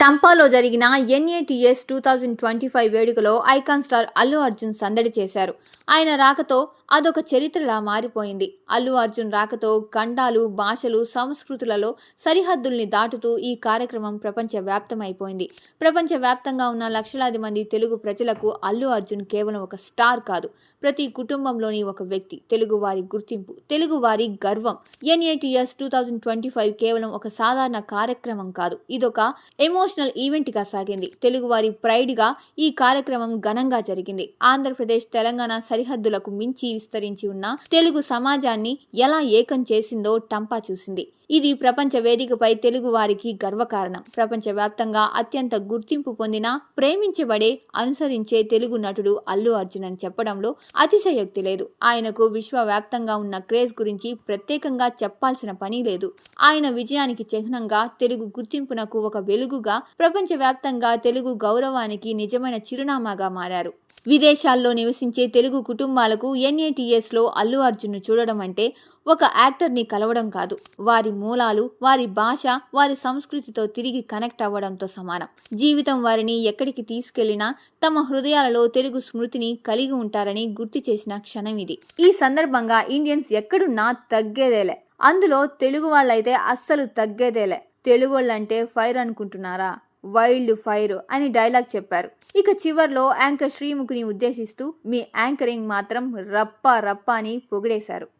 టంపాలో జరిగిన NATS two thousand twenty five వేడుకలో icon star Allu Arjun సందడి చేశారు. ఆయన రాకతో అదొక చరిత్రలా మారిపోయింది. అల్లు అర్జున్ రాకతో ఖండాలు భాషలు సంస్కృతులలో సరిహద్దుల్ని దాటుతూ ఈ కార్యక్రమం ప్రపంచవ్యాప్తమైపోయింది. ప్రపంచవ్యాప్తంగా ఉన్న లక్షలాది మంది తెలుగు ప్రజలకు అల్లు అర్జున్ కేవలం ఒక స్టార్ కాదు. ప్రతి కుటుంబంలోని ఒక వ్యక్తి తెలుగువారి గుర్తింపు తెలుగువారి గర్వం NATS two thousand twenty five కేవలం ఒక సాధారణ కార్యక్రమం కాదు. ఇదొక ఎమోషనల్ ఈవెంట్గా సాగింది. తెలుగువారి ప్రైడ్గా ఈ కార్యక్రమం ఘనంగా జరిగింది. ఆంధ్రప్రదేశ్ తెలంగాణ సరిహద్దులకు మించి విస్తరించి ఉన్న తెలుగు సమాజాన్ని ఎలా ఏకం చేసిందో టంపా చూసింది. ఇది ప్రపంచ వేదికపై తెలుగు వారికి గర్వకారణం. ప్రపంచవ్యాప్తంగా అత్యంత గుర్తింపు పొందిన ప్రేమించబడే అనుసరించే తెలుగు నటుడు అల్లు అర్జున్ అని చెప్పడంలో అతిశయోక్తి లేదు. ఆయనకు విశ్వవ్యాప్తంగా ఉన్న క్రేజ్ గురించి ప్రత్యేకంగా చెప్పాల్సిన పని లేదు. ఆయన విజయానికి చిహ్నంగా తెలుగు గుర్తింపునకు ఒక వెలుగుగా ప్రపంచవ్యాప్తంగా తెలుగు గౌరవానికి నిజమైన చిరునామాగా మారారు. విదేశాల్లో నివసించే తెలుగు కుటుంబాలకు ఎన్ఏటిఎస్లో అల్లు అర్జున్ను చూడడం అంటే ఒక యాక్టర్ని కలవడం కాదు. వారి మూలాలు వారి భాష వారి సంస్కృతితో తిరిగి కనెక్ట్ అవ్వడంతో సమానం. జీవితం వారిని ఎక్కడికి తీసుకెళ్ళినా తమ హృదయాలలో తెలుగు స్మృతిని కలిగి ఉంటారని గుర్తు చేసిన క్షణం ఇది. ఈ సందర్భంగా ఇండియన్స్ ఎక్కడున్నా తగ్గేదేలే. అందులో తెలుగు వాళ్ళైతే అస్సలు తగ్గేదేలే. తెలుగు వాళ్ళంటే ఫైర్ అనుకుంటున్నారా? వైల్డ్ ఫైర్ అని డైలాగ్ చెప్పారు. ఇక చివర్లో యాంకర్ శ్రీముఖిని ఉద్దేశిస్తూ మీ యాంకరింగ్ మాత్రం రప్ప రప్ప అని పొగిడేశారు.